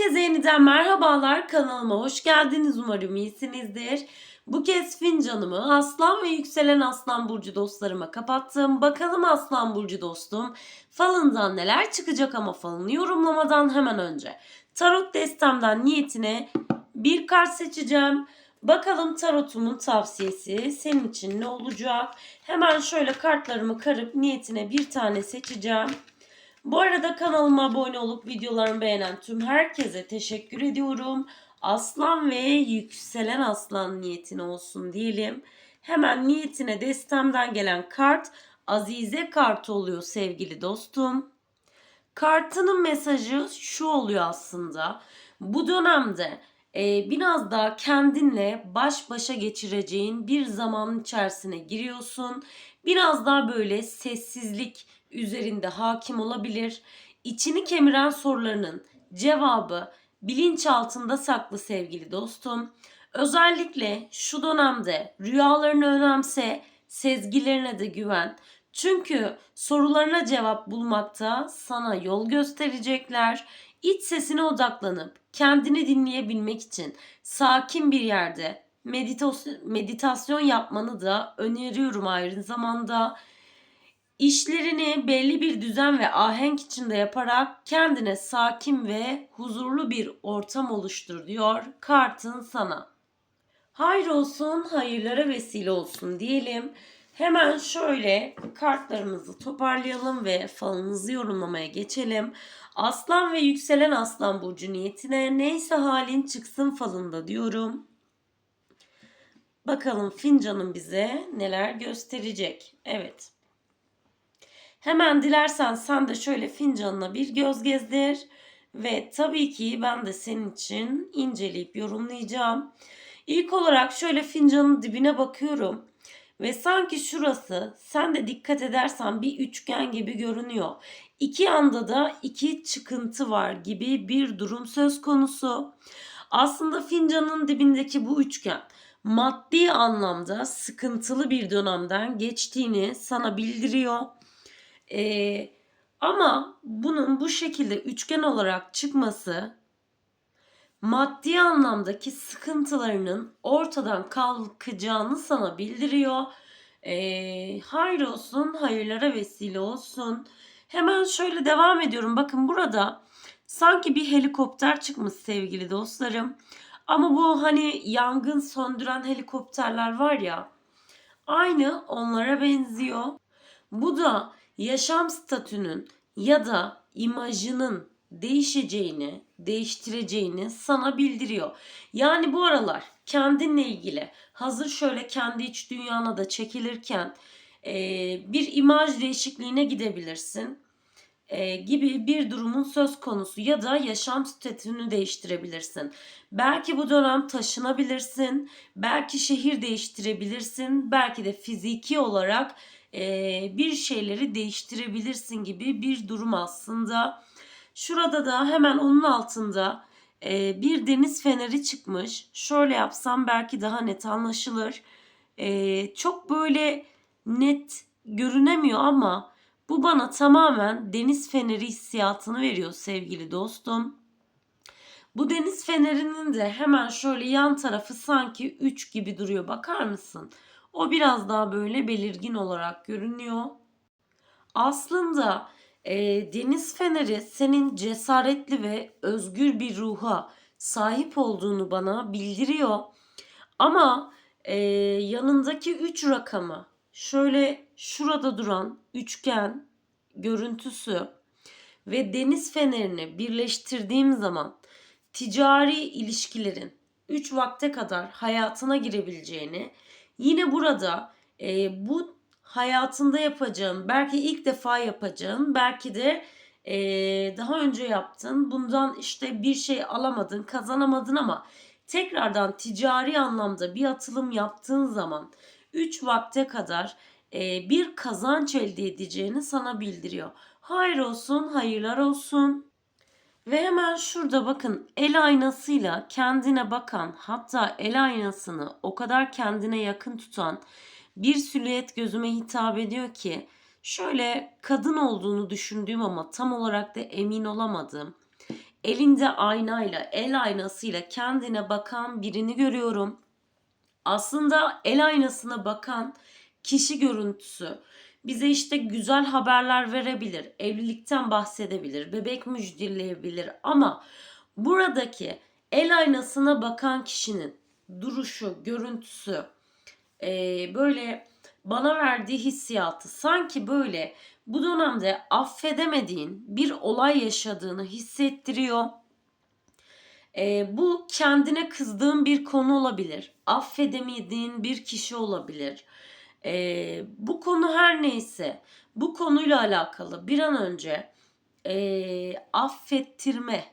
Herkese yeniden merhabalar kanalıma hoş geldiniz umarım iyisinizdir. Bu kez fincanımı aslan ve yükselen aslan burcu dostlarıma kapattım. Bakalım aslan burcu dostum falından neler çıkacak ama falını yorumlamadan hemen önce. Tarot destemden niyetine bir kart seçeceğim. Bakalım tarotumun tavsiyesi senin için ne olacak? Hemen şöyle kartlarımı karıp niyetine bir tane seçeceğim. Bu arada kanalıma abone olup videolarımı beğenen tüm herkese teşekkür ediyorum. Aslan ve yükselen aslan niyetine olsun diyelim. Hemen niyetine destemden gelen kart Azize kartı oluyor sevgili dostum. Kartının mesajı şu oluyor aslında. Bu dönemde e, biraz daha kendinle baş başa geçireceğin bir zaman içerisine giriyorsun. Biraz daha böyle sessizlik üzerinde hakim olabilir. İçini kemiren sorularının cevabı bilinçaltında saklı sevgili dostum. Özellikle şu dönemde rüyalarını önemse, sezgilerine de güven. Çünkü sorularına cevap bulmakta sana yol gösterecekler. İç sesine odaklanıp kendini dinleyebilmek için sakin bir yerde meditasyon yapmanı da öneriyorum aynı zamanda. İşlerini belli bir düzen ve ahenk içinde yaparak kendine sakin ve huzurlu bir ortam oluştur diyor kartın sana. Hayır olsun, hayırlara vesile olsun diyelim. Hemen şöyle kartlarımızı toparlayalım ve falınızı yorumlamaya geçelim. Aslan ve yükselen aslan burcu niyetine neyse halin çıksın falında diyorum. Bakalım fincanın bize neler gösterecek. Evet. Hemen dilersen sen de şöyle fincanına bir göz gezdir. Ve tabii ki ben de senin için inceleyip yorumlayacağım. İlk olarak şöyle fincanın dibine bakıyorum. Ve sanki şurası sen de dikkat edersen bir üçgen gibi görünüyor. İki anda da iki çıkıntı var gibi bir durum söz konusu. Aslında fincanın dibindeki bu üçgen maddi anlamda sıkıntılı bir dönemden geçtiğini sana bildiriyor. Ee, ama bunun bu şekilde üçgen olarak çıkması maddi anlamdaki sıkıntılarının ortadan kalkacağını sana bildiriyor. Ee, hayır olsun, hayırlara vesile olsun. Hemen şöyle devam ediyorum. Bakın burada sanki bir helikopter çıkmış sevgili dostlarım. Ama bu hani yangın söndüren helikopterler var ya. Aynı onlara benziyor. Bu da yaşam statünün ya da imajının değişeceğini, değiştireceğini sana bildiriyor. Yani bu aralar kendinle ilgili hazır şöyle kendi iç dünyana da çekilirken e, bir imaj değişikliğine gidebilirsin e, gibi bir durumun söz konusu ya da yaşam statünü değiştirebilirsin. Belki bu dönem taşınabilirsin, belki şehir değiştirebilirsin, belki de fiziki olarak bir şeyleri değiştirebilirsin gibi bir durum aslında. Şurada da hemen onun altında bir deniz feneri çıkmış. Şöyle yapsam belki daha net anlaşılır. Çok böyle net görünemiyor ama bu bana tamamen deniz feneri hissiyatını veriyor sevgili dostum. Bu deniz fenerinin de hemen şöyle yan tarafı sanki 3 gibi duruyor. Bakar mısın? O biraz daha böyle belirgin olarak görünüyor. Aslında e, deniz feneri senin cesaretli ve özgür bir ruha sahip olduğunu bana bildiriyor. Ama e, yanındaki 3 rakamı şöyle şurada duran üçgen görüntüsü ve deniz fenerini birleştirdiğim zaman ticari ilişkilerin 3 vakte kadar hayatına girebileceğini yine burada e, bu hayatında yapacağın belki ilk defa yapacağın belki de e, daha önce yaptın bundan işte bir şey alamadın kazanamadın ama tekrardan ticari anlamda bir atılım yaptığın zaman 3 vakte kadar e, bir kazanç elde edeceğini sana bildiriyor. Hayır olsun, hayırlar olsun. Ve hemen şurada bakın el aynasıyla kendine bakan hatta el aynasını o kadar kendine yakın tutan bir silüet gözüme hitap ediyor ki şöyle kadın olduğunu düşündüğüm ama tam olarak da emin olamadığım elinde aynayla, el aynasıyla kendine bakan birini görüyorum. Aslında el aynasına bakan kişi görüntüsü bize işte güzel haberler verebilir, evlilikten bahsedebilir, bebek müjdeleyebilir ama buradaki el aynasına bakan kişinin duruşu, görüntüsü, eee, böyle bana verdiği hissiyatı sanki böyle bu dönemde affedemediğin bir olay yaşadığını hissettiriyor. Eee, bu kendine kızdığın bir konu olabilir. Affedemediğin bir kişi olabilir. Eee, bu konu her neyse bu konuyla alakalı bir an önce eee, affettirme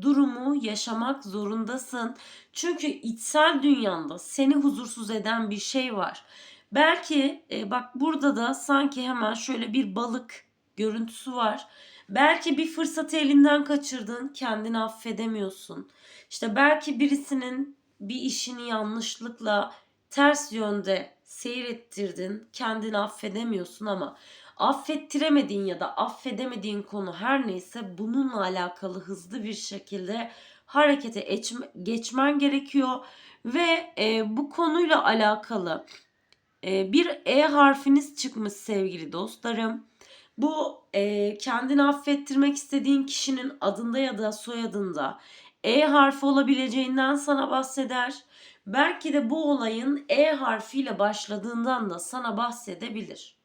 durumu yaşamak zorundasın. Çünkü içsel dünyanda seni huzursuz eden bir şey var. Belki e, bak burada da sanki hemen şöyle bir balık görüntüsü var. Belki bir fırsatı elinden kaçırdın, kendini affedemiyorsun. İşte belki birisinin bir işini yanlışlıkla ters yönde seyrettirdin, kendini affedemiyorsun ama affettiremediğin ya da affedemediğin konu her neyse bununla alakalı hızlı bir şekilde harekete geçme- geçmen gerekiyor ve e, bu konuyla alakalı e, bir E harfiniz çıkmış sevgili dostlarım. Bu e, kendini affettirmek istediğin kişinin adında ya da soyadında E harfi olabileceğinden sana bahseder. Belki de bu olayın E harfiyle başladığından da sana bahsedebilir.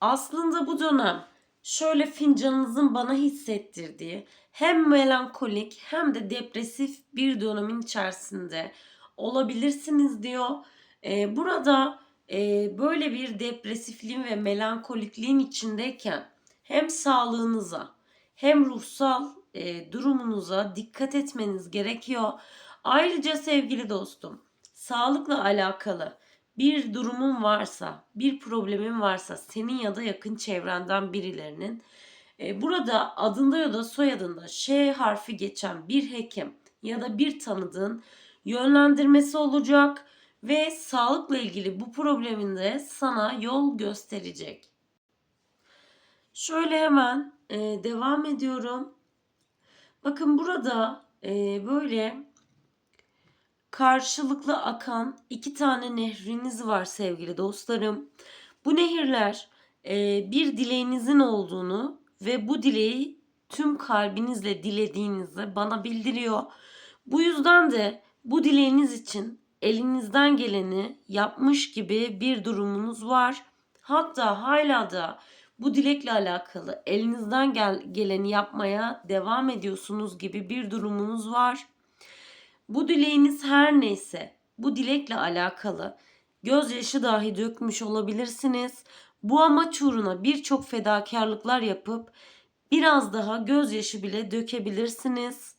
Aslında bu dönem şöyle fincanınızın bana hissettirdiği hem melankolik hem de depresif bir dönemin içerisinde olabilirsiniz diyor. Ee, burada e, böyle bir depresifliğin ve melankolikliğin içindeyken hem sağlığınıza hem ruhsal e, durumunuza dikkat etmeniz gerekiyor. Ayrıca sevgili dostum, sağlıkla alakalı bir durumun varsa, bir problemin varsa senin ya da yakın çevrenden birilerinin e, burada adında ya da soyadında Ş harfi geçen bir hekim ya da bir tanıdığın yönlendirmesi olacak ve sağlıkla ilgili bu probleminde sana yol gösterecek. Şöyle hemen e, devam ediyorum. Bakın burada e, böyle karşılıklı akan iki tane nehriniz var sevgili dostlarım. Bu nehirler e, bir dileğinizin olduğunu ve bu dileği tüm kalbinizle dilediğinizi bana bildiriyor. Bu yüzden de bu dileğiniz için elinizden geleni yapmış gibi bir durumunuz var. Hatta hala da bu dilekle alakalı elinizden gel geleni yapmaya devam ediyorsunuz gibi bir durumunuz var. Bu dileğiniz her neyse bu dilekle alakalı gözyaşı dahi dökmüş olabilirsiniz. Bu amaç uğruna birçok fedakarlıklar yapıp biraz daha gözyaşı bile dökebilirsiniz.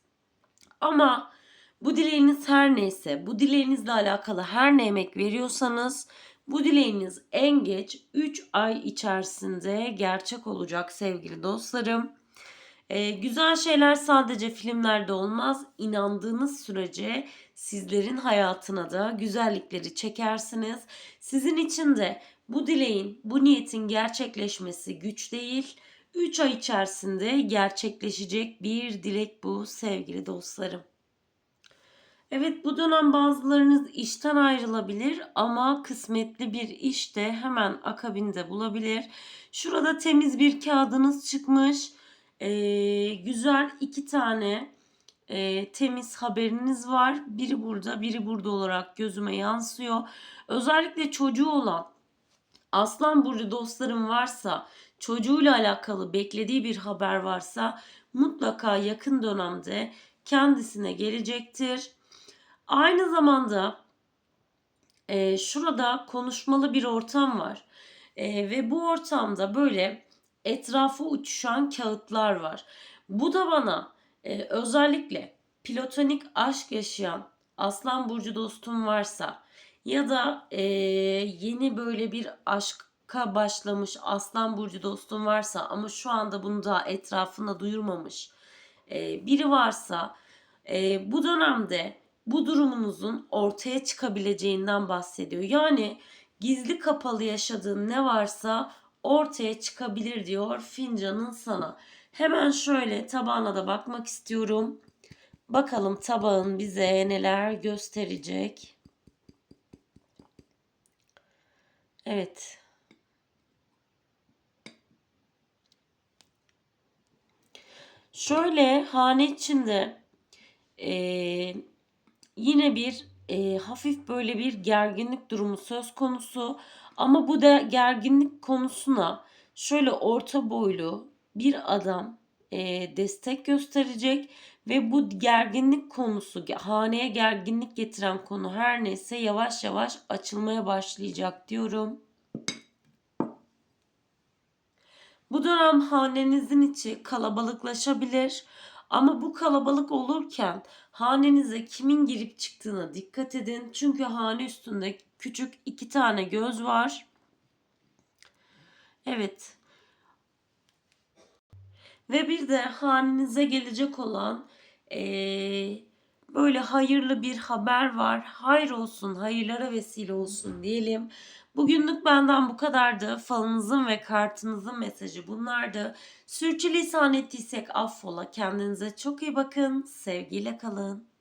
Ama bu dileğiniz her neyse, bu dileğinizle alakalı her ne emek veriyorsanız bu dileğiniz en geç 3 ay içerisinde gerçek olacak sevgili dostlarım. Ee, güzel şeyler sadece filmlerde olmaz. İnandığınız sürece sizlerin hayatına da güzellikleri çekersiniz. Sizin için de bu dileğin, bu niyetin gerçekleşmesi güç değil. 3 ay içerisinde gerçekleşecek bir dilek bu sevgili dostlarım. Evet bu dönem bazılarınız işten ayrılabilir ama kısmetli bir iş de hemen akabinde bulabilir. Şurada temiz bir kağıdınız çıkmış. Ee, güzel iki tane e, temiz haberiniz var. Biri burada biri burada olarak gözüme yansıyor. Özellikle çocuğu olan Aslan Burcu dostlarım varsa çocuğuyla alakalı beklediği bir haber varsa mutlaka yakın dönemde kendisine gelecektir. Aynı zamanda e, şurada konuşmalı bir ortam var. E, ve bu ortamda böyle etrafı uçuşan kağıtlar var. Bu da bana e, özellikle platonik aşk yaşayan Aslan Burcu dostum varsa ya da e, yeni böyle bir aşka başlamış Aslan Burcu dostum varsa ama şu anda bunu da etrafında duyurmamış e, biri varsa e, bu dönemde bu durumunuzun ortaya çıkabileceğinden bahsediyor. Yani gizli kapalı yaşadığın ne varsa ortaya çıkabilir diyor fincanın sana. Hemen şöyle tabağına da bakmak istiyorum. Bakalım tabağın bize neler gösterecek. Evet. Şöyle hane içinde eee, yine bir eee, hafif böyle bir gerginlik durumu söz konusu. Ama bu da gerginlik konusuna şöyle orta boylu bir adam eee, destek gösterecek ve bu gerginlik konusu, haneye gerginlik getiren konu her neyse yavaş yavaş açılmaya başlayacak diyorum. Bu dönem hanenizin içi kalabalıklaşabilir. Ama bu kalabalık olurken hanenize kimin girip çıktığına dikkat edin. Çünkü hane üstünde küçük iki tane göz var. Evet. Ve bir de hanenize gelecek olan eee, böyle hayırlı bir haber var. Hayır olsun, hayırlara vesile olsun diyelim. Bugünlük benden bu kadardı. Falınızın ve kartınızın mesajı bunlardı. Sürçülisan ettiysek affola. Kendinize çok iyi bakın. Sevgiyle kalın.